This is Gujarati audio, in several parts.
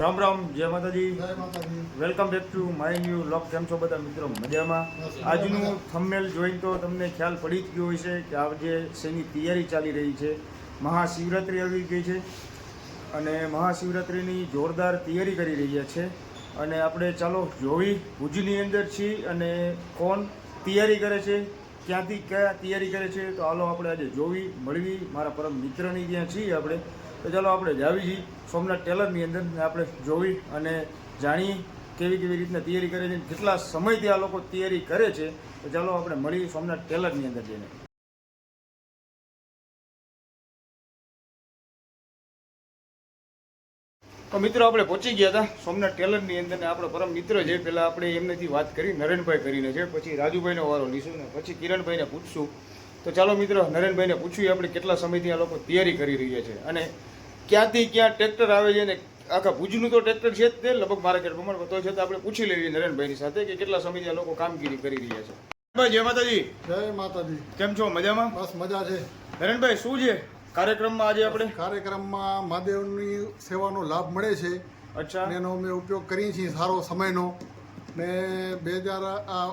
રામ રામ જય માતાજી. Welcome back to my new vlog કેમ છો બધા? મિત્રો મજામાં? આજનું થંબનેલ જોઈને તો તમને ખ્યાલ પડી જ ગયો હશે કે આજે શેની તૈયારી ચાલી રહી છે મહાશિવરાત્રિ આવી ગઈ છે અને મહાશિવરાત્રિની જોરદાર તૈયારી કરી રહ્યા છે. અને આપણે ચાલો જોઈ ભુજની અંદર છીએ અને કોણ તૈયારી કરે છે ક્યાંથી કયા તૈયારી કરે છે તો હાલો આપણે આજે જોવી મળવી. મારા પરમ મિત્રની ત્યાં છીએ આપણે. તો ચાલો આપણે જાવી છીએ સોમનાથ ટેલરની અંદર આપણે જોવી અને જાણીએ કેવી કેવી રીતના તૈયારી કરે છે કેટલા સમયથી આ લોકો તૈયારી કરે છે. તો ચાલો આપણે મળીએ સોમનાથ ટેલરની અંદર જઈને. તો મિત્રો આપણે પહોંચી ગયા હતા સોમનાથ ટેલરની અંદર આપણો પરમ મિત્ર છે. પહેલાં આપણે એમનેથી વાત કરી, નરેનભાઈ કરીને છે. પછી રાજુભાઈનો વારો લઈશું ને પછી કિરણભાઈને પૂછશું તો ચાલો મિત્રો નરેનભાઈને પૂછ્યું આપણે કેટલા સમયથી આ લોકો તૈયારી કરી રહ્યા છે? અને ક્યાંથી ક્યાં ટ્રેક્ટર આવે છે ને આખા ભુજનું તો ટ્રેક્ટર છે જ તે લગભગ માર્કેટ પ્રમાણ તો છે તો આપણે પૂછી લેવી નરેનભાઈની સાથે કે કેટલા સમયથી આ લોકો કામગીરી કરી રહ્યા છે. જય માતાજી. જય માતાજી. કેમ છો? મજામાં? બસ મજા છે. નરેનભાઈ શું છે? કાર્યક્રમમાં આજે આપણે? કાર્યક્રમમાં મહાદેવની સેવાનો લાભ મળે છે. અચ્છા. એનો અમે ઉપયોગ કરીએ છીએ સારો સમયનો. ને બે હજાર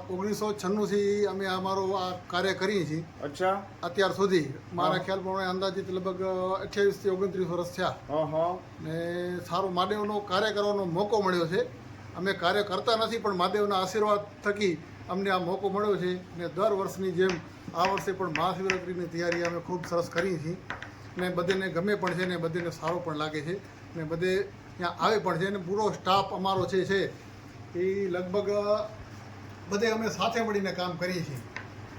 ઓગણીસો છન્નુંથી અમે અમારો આ કાર્ય કરીએ છીએ. અચ્છા. અત્યાર સુધી મારા ખ્યાલ પ્રમાણે અંદાજિત લગભગ અઠ્યાવીસથી ઓગણત્રીસ વર્ષ થયા હા હા. ને સારો મહાદેવનો કાર્ય કરવાનો મોકો મળ્યો છે. અમે કાર્ય કરતા નથી પણ મહાદેવના આશીર્વાદ થકી અમને આ મોકો મળ્યો છે. ને દર વર્ષની જેમ આ વર્ષે પણ મહાશિવરાત્રિની તૈયારી અમે ખૂબ સરસ કરી છીએ. ને બધેને ગમે પણ છે ને બધેને સારો પણ લાગે છે. ને બધે ત્યાં આવે પણ છે ને પૂરો સ્ટાફ અમારો છે છે એ લગભગ બધે અમે સાથે મળીને કામ કરીએ છીએ.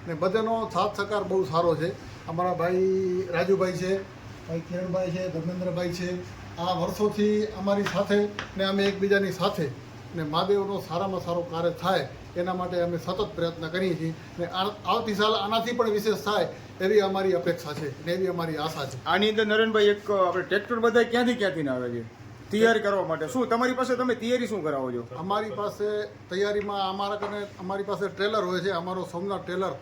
ને બધાનો સાથ સહકાર બહુ સારો છે. અમારા ભાઈ રાજુભાઈ છે, ભાઈ કિરણભાઈ છે, ધર્મેન્દ્રભાઈ છે. આ વર્ષોથી અમારી સાથે ને અમે એકબીજાની સાથે ને મહાદેવનો સારામાં સારો કાર્ય થાય એના માટે અમે સતત પ્રયત્ન કરીએ છીએ. ને આવતી સાલ આનાથી પણ વિશેષ થાય એવી અમારી અપેક્ષા છે ને એવી અમારી આશા છે. આની અંદર નરેનભાઈ એક આપણે ટ્રેક્ટર બધા ક્યાંથી ક્યાંથી આવે છે? તૈયારી કરવા માટે. શું તમારી પાસે તમે તૈયારી શું કરાવો છો? અમારી પાસે તૈયારીમાં અમારા કને અમારી પાસે ટ્રેલર હોય છે. અમારો સોમનાથ ટ્રેલર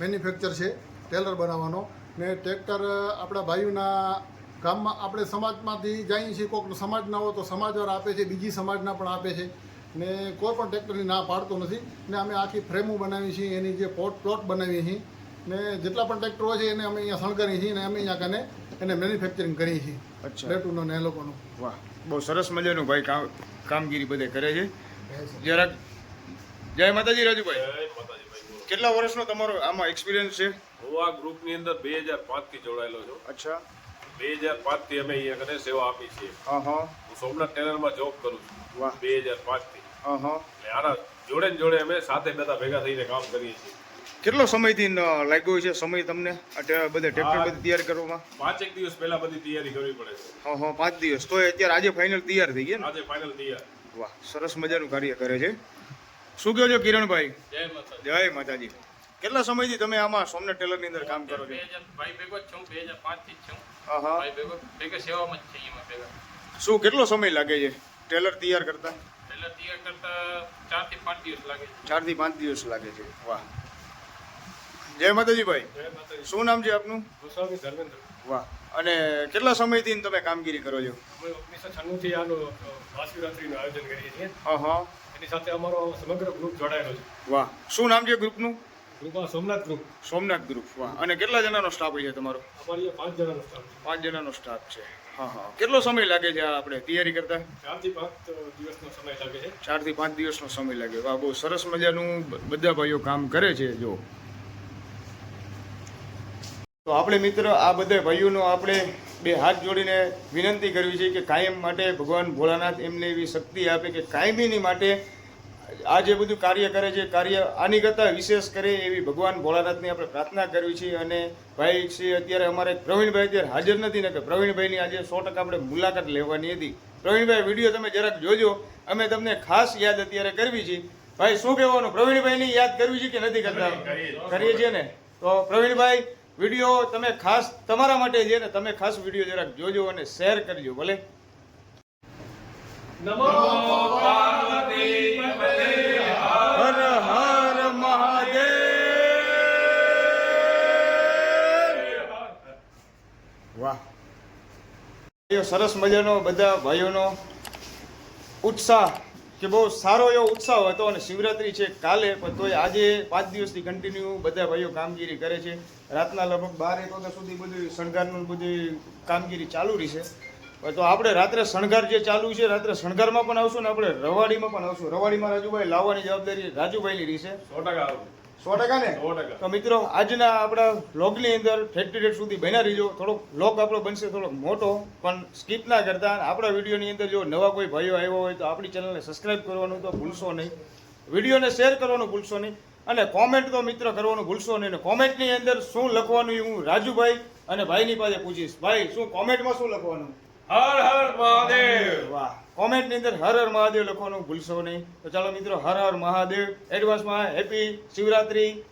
મેન્યુફેક્ચર છે ટેલર બનાવવાનો. ને ટ્રેક્ટર આપણા ભાઈઓના ગામમાં આપણે સમાજમાંથી જઈએ છીએ કોઈક સમાજના હોય તો સમાજવાળા આપે છે બીજી સમાજના પણ આપે છે. ને કોઈ પણ ટ્રેક્ટરની ના પાડતો નથી. ને અમે આખી ફ્રેમો બનાવીએ છીએ એની જે પોટ પ્લોટ બનાવીએ છીએ. ને જેટલા પણ ટ્રેક્ટર હોય છે એને અમે અહીંયા શણગારીએ છીએ ને અમે અહીંયા કને એને મેન્યુફેક્ચરિંગ કરીએ છીએ. અચ્છા. પ્લેટુનો ને એ લોકોનું. વાહ. બહુ સરસ મજાનું ભાઈ કામ કામગીરી બધે કરે છે. જરાક જય માતાજી રાજુભાઈ. કેટલા વર્ષનો તમારો આમાં એક્સપિરિયન્સ છે? હું આ ગ્રુપની અંદર બે હજાર પાંચથી જોડાયેલો છું. અચ્છા. બે હજાર પાંચથી અમે અહીંયા કને સેવા આપી છીએ. હા હા. હું સોમનાથ ટેલરમાં જોબ કરું. છું. બે હજાર પાંચથી. હા હા. એટલે આના જોડે ને જોડે અમે સાથે બધા ભેગા થઈને કામ કરીએ છીએ. કેટલો સમયથી લાગ્યો છે? સમય તમને? બધે ટ્રેક્ટર બધી તૈયાર કરવામાં? પાંચેક દિવસ પહેલા બધી તૈયારી કરવી પડે છે. હા હા પાંચ દિવસ. તો અત્યારે આજે ફાઇનલ તૈયાર થઈ ગયા ને? આજે ફાઇનલ તૈયાર. વાહ સરસ મજાનું કાર્ય કરે છે. શું કહો છો કિરણભાઈ? જય માતા જય માતાજી. કેટલા સમયથી તમે આમાં સોમનાથ ટેલરની અંદર કામ કરો છો? ભાઈ ભેગો છું બે હજાર પાંચથી છું. હા હા. ભાઈ ભેગો ભેગા સેવામાં જ છે એમાં ભેગા. શું કેટલો સમય લાગે છે? ટેલર તૈયાર કરતા? ટેલર તૈયાર કરતા ચારથી પાંચ દિવસ લાગે છે. ચારથી પાંચ દિવસ લાગે છે. વાહ. જય માતાજી. ભાઈ શું નામ છે આપનું? ગોસ્વામી ધર્મેન્દ્ર. વાહ. અને કેટલા સમયથી તમે કામગીરી કરો છો? અમે ઓગણીસો છન્નુંથી આનું મહાશિવરાત્રિનું આયોજન કરીએ છીએ. હા હા એની સાથે અમારો સમગ્ર ગ્રુપ જોડાયેલો છે. વાહ. શું નામ છે ગ્રુપનું? ગ્રુપમાં સોમનાથ ગ્રુપ. સોમનાથ ગ્રુપ. વાહ. અને કેટલા જણાનો સ્ટાફ છે તમારો? અમારી પાંચ જણાનો સ્ટાફ છે. પાંચ જણાનો સ્ટાફ છે. હા હા. કેટલો સમય લાગે છે આ આપણે તૈયારી કરતા? ચારથી પાંચ દિવસનો સમય લાગે છે. ચારથી પાંચ દિવસનો સમય લાગે. વાહ બહુ સરસ મજાનું બધા ભાઈઓ કામ કરે છે જો. તો આપણે મિત્ર આ બધા ભાઈઓનો આપણે બે હાથ જોડીને વિનંતી કરવી છે કે કાયમ માટે ભગવાન ભોળાનાથ એમને એવી શક્તિ આપે કે કાયમીની માટે આ જે બધું કાર્ય કરે છે કાર્ય આની કરતાં વિશેષ કરે એવી ભગવાન ભોળાનાથની આપણે પ્રાર્થના કરવી છે. અને ભાઈ છે અત્યારે અમારે પ્રવીણભાઈ અત્યારે હાજર નથી ને કે પ્રવીણભાઈની આજે સો ટકા આપણે મુલાકાત લેવાની હતી. પ્રવીણભાઈ વીડિયો તમે જરાક જોજો. અમે તમને ખાસ યાદ અત્યારે કરવી છે. ભાઈ શું કહેવાનું? પ્રવીણભાઈની યાદ કરવી છે કે નથી કરતા? કરીએ છીએ ને? તો પ્રવીણભાઈ વીડિયો તમે ખાસ તમારા માટે છે ને તમે ખાસ વીડિયો જરાક જોજો અને શેર કરજો ભલે? હર હર મહાદેવ. વાહ. સરસ મજાનો બધા ભાઈઓનો ઉત્સાહ કે બહુ સારો એવો ઉત્સાહ હતો અને શિવરાત્રી છે કાલે, પણ તોય આજે પાંચ દિવસથી કન્ટિન્યુ બધા ભાઈઓ કામગીરી કરે છે. રાતના લગભગ બાર, એક વાગ્યા સુધી બધું શણગારનું બધી કામગીરી ચાલુ રહી છે. તો આપણે રાત્રે શણગાર જે ચાલુ છે, રાત્રે શણગારમાં પણ આવશું ને આપણે રવાડીમાં પણ આવશું. રવાડીમાં રાજુભાઈ લાવવાની જવાબદારી રાજુભાઈની રહી છે. સો ટકા. સો ટકા ને. તો મિત્રો આજના આપણા વ્લોગની અંદર ફેક્ટરી રેટ સુધી બન્યા રહીજો. થોડોક વ્લોગ આપણો બનશે થોડોક મોટો પણ સ્કીપ ના કરતા. આપણા આપણા વિડીયોની અંદર જો નવા કોઈ ભાઈઓ આવ્યો હોય તો આપણી ચેનલને સબસ્ક્રાઇબ કરવાનું તો ભૂલશો નહીં. વિડીયોને શેર કરવાનું ભૂલશો નહીં. અને કોમેન્ટ તો મિત્ર કરવાનું ભૂલશો નહીં. અને કોમેન્ટની અંદર શું લખવાનું હું રાજુભાઈ અને ભાઈની પાસે પૂછીશ. ભાઈ શું કોમેન્ટમાં શું લખવાનું? હર હર મહાદેવ. વાહ. કોમેન્ટની અંદર હર હર મહાદેવ લખવાનું ભૂલશો નહીં. તો ચાલો મિત્રો, હર હર મહાદેવ. એડવાન્સમાં હેપી શિવરાત્રી.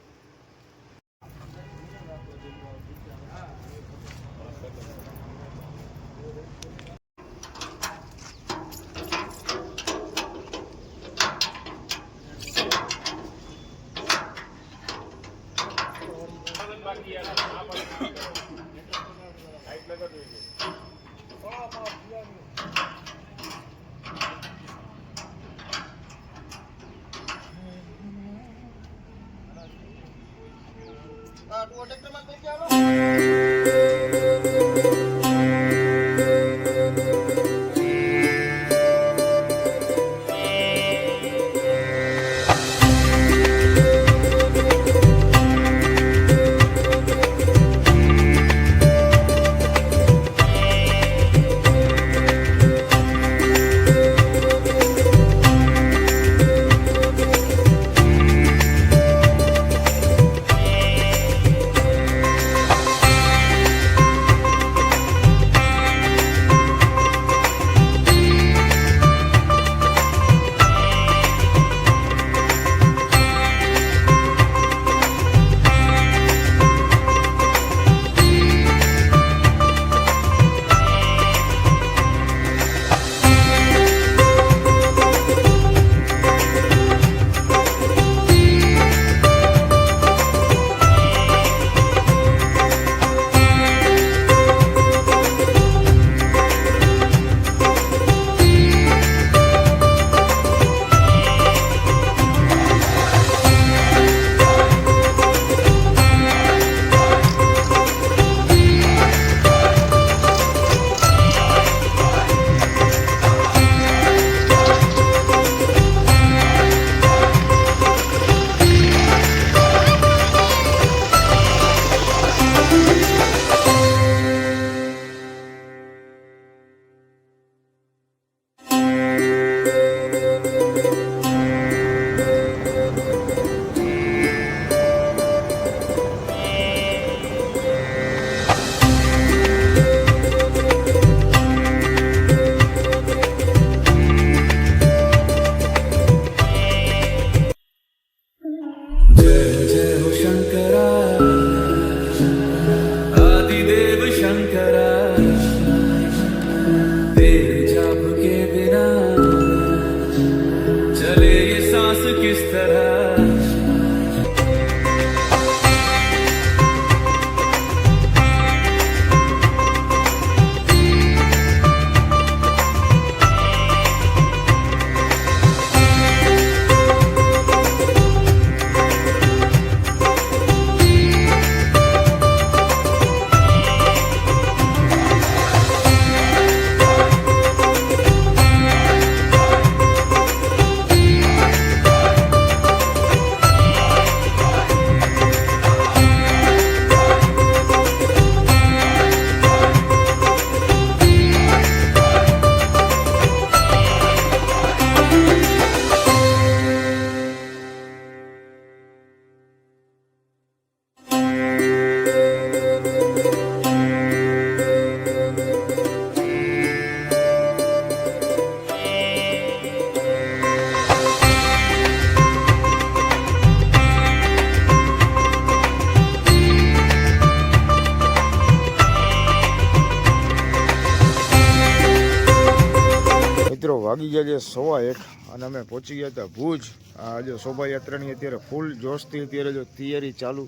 વાગી ગયા છે સવા એક અને અમે પહોંચી ગયા હતા ભુજ. આ જો શોભાયાત્રાની અત્યારે ફૂલ જોશથી અત્યારે જો તૈયારી ચાલુ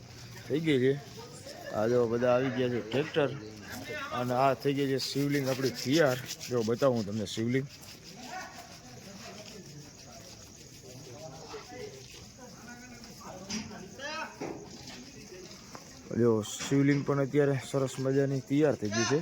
થઈ ગઈ છે. આ જો બધા આવી ગયા છે ટ્રેક્ટર અને આ થઈ ગઈ છે શિવલિંગ આપણી તૈયાર. જો બતાવું હું તમને શિવલિંગ. જો શિવલિંગ પણ અત્યારે સરસ મજાની તૈયાર થઈ ગઈ છે.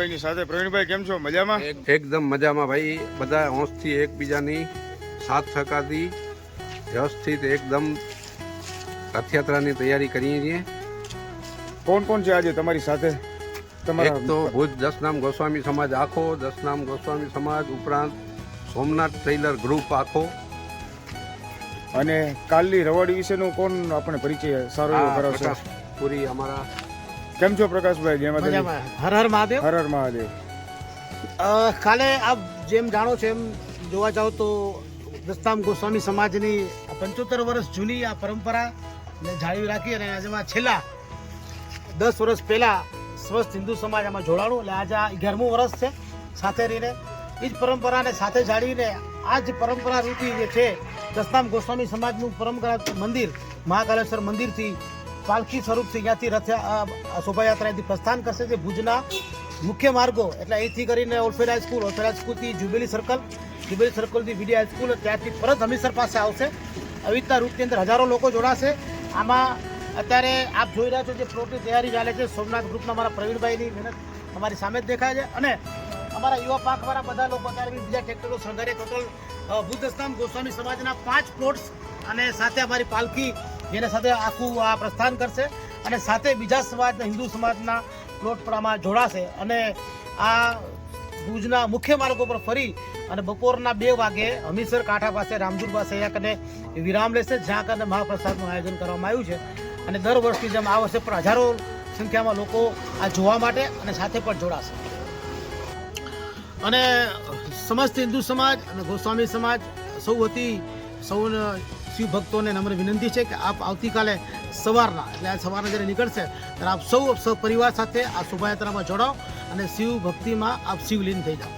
મિત્ર પ્રવીણભાઈની સાથે. પ્રવીણભાઈ કેમ છો? મજામાં? એકદમ મજામાં ભાઈ. બધા હોંશથી એકબીજાની સાથ સહકારથી વ્યવસ્થિત એકદમ રથયાત્રાની તૈયારી કરીએ છીએ. કોણ કોણ છે આજે તમારી સાથે? એક તો ભુજ દસનામ ગોસ્વામી સમાજ આખો દસનામ ગોસ્વામી સમાજ ઉપરાંત સોમનાથ ટ્રેલર ગ્રુપ આખો. અને કાલની રવાડી વિશેનું કોણ આપણે પરિચય સારો એવો કરાવશે? પૂરી અમારા કેમ છો પ્રકાશભાઈ? જય માતાજી. હર હર મહાદેવ. હર હર મહાદેવ. કાલે આપ જેમ જાણો છો એમ જોવા જાઓ તો દસ્તામ ગોસ્વામી સમાજની પંચોતેર વર્ષ જૂની આ પરંપરા ને જાળવી રાખી અને આજમાં છેલ્લા દસ વર્ષ પહેલા સ્વસ્થ હિન્દુ સમાજ આમાં જોડાણું. એટલે આજે આ અગિયારમું વર્ષ છે સાથે રહીને. એ જ પરંપરાને સાથે જાળવીને આ જ પરંપરા રૂપી જે છે દસ્તામ ગોસ્વામી સમાજનું પરંપરા મંદિર મહાકાલેશ્વર મંદિરથી પાલખી સ્વરૂપથી ત્યાંથી રથ શોભાયાત્રાથી પ્રસ્થાન કરશે જે ભુજના મુખ્ય માર્ગો, એટલે અહીંથી કરીને ઓલફેડ હાઈસ્કૂલ ઓલફેડ હાઈસ્કૂલથી જુબેલી સર્કલ જુબેલી સર્કલથી વીડી હાઈસ્કૂલ ત્યાંથી પરત હમીસર પાસે આવશે. આવી રીતના રૂટની અંદર હજારો લોકો જોડાશે. આમાં અત્યારે આપ જોઈ રહ્યા છો જે પ્રોટની તૈયારી ચાલે છે. સોમનાથ ગ્રુપના અમારા પ્રવીણભાઈની મહેનત અમારી સામે જ દેખાય છે. અને અમારા યુવા પાંખવાળા બધા લોકો અત્યારે બીજા ટ્રેક્ટરો શણગારે ટોટલ બુદ્ધસ્તામ ગોસ્વામી સમાજના પાંચ પ્લોટ્સ અને સાથે અમારી પાલખી જેના સાથે આખું આ પ્રસ્થાન કરશે અને સાથે બીજા સમાજના હિન્દુ સમાજના પ્લોટ પણ જોડાશે. અને આ ભુજના મુખ્ય માર્ગો પર ફરી અને બપોરના બે વાગે હમીસર કાંઠા પાસે રામજુર પાસે અહીંયા કને વિરામ લેશે, જ્યાં કરીને મહાપ્રસાદનું આયોજન કરવામાં આવ્યું છે. અને દર વર્ષની જેમ આ વર્ષે પણ હજારો સંખ્યામાં લોકો આ જોવા માટે અને સાથે પણ જોડાશે. અને સમસ્ત હિન્દુ સમાજ અને ગોસ્વામી સમાજ સૌ હતી સૌ શિવ ભક્તોને નમ્ર વિનંતી છે કે આપ આવતીકાલે સવારના, એટલે આ સવારના જ્યારે નીકળશે, ત્યારે આપ સૌ સૌ પરિવાર સાથે આ શોભાયાત્રામાં જોડાઓ અને શિવ ભક્તિમાં આપ શિવલીન થઈ જાઓ.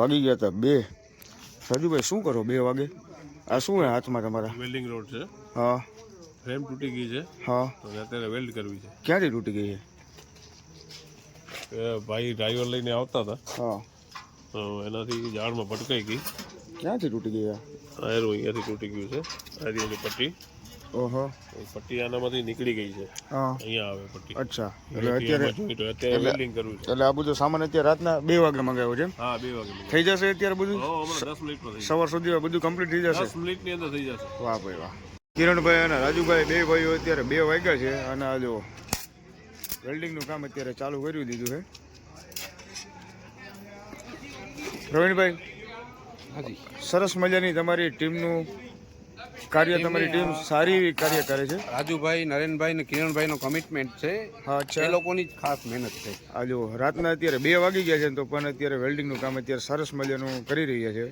વાગી ગયા હતા બે. રાજુભાઈ શું કરો બે વાગે? આ શું હે હાથમાં તમારા? વેલ્ડિંગ રોડ છે. હા. ફ્રેમ તૂટી ગઈ છે. હા. તો અત્યારે વેલ્ડ કરવી છે. ક્યાંથી તૂટી ગઈ છે? એ ભાઈ ડ્રાઈવર લઈને આવતા હતા. હા. તો એનાથી ઝાડમાં ભટકાઈ ગઈ. ક્યાંથી તૂટી ગઈ આ આયરો અહીંયાથી તૂટી ગયું છે. આયરીની પટ્ટી. ઓહો. પટ્ટી આનામાંથી નીકળી ગઈ છે. અહીંયા આવે પટ્ટી અચ્છા. એટલે અત્યારે અત્યારે વેલ્ડિંગ કરવું છે. એટલે આ બધું સામાન અત્યારે રાતના બે વાગે મંગાવ્યો છે હા બે વાગે થઈ જશે અત્યારે બધું? દસ સવાર સુધી બધું કમ્પ્લીટ થઈ જશે? જશે દસ મિનિટની અંદર થઈ જશે. વાહ ભાઈ વાહ. કિરણભાઈ અને રાજુભાઈ બે ભાઈઓ અત્યારે બે વાગ્યા છે અને આ જો વેલ્ડિંગનું કામ અત્યારે ચાલુ કરી દીધું છે. પ્રવીણભાઈ સરસ મજાની તમારી ટીમનું કાર્ય તમારી ટીમ સારી એવી કાર્ય કરે છે? રાજુભાઈ નરેનભાઈ ને કિરણભાઈનો કમિટમેન્ટ છે. એ લોકોની જ ખાસ મહેનત છે. આ જો રાતના અત્યારે બે વાગી ગયા છે તો પણ અત્યારે વેલ્ડિંગનું કામ અત્યારે સરસ મજાનું કરી રહ્યા છે.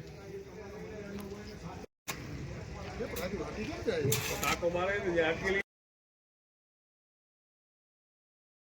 મારે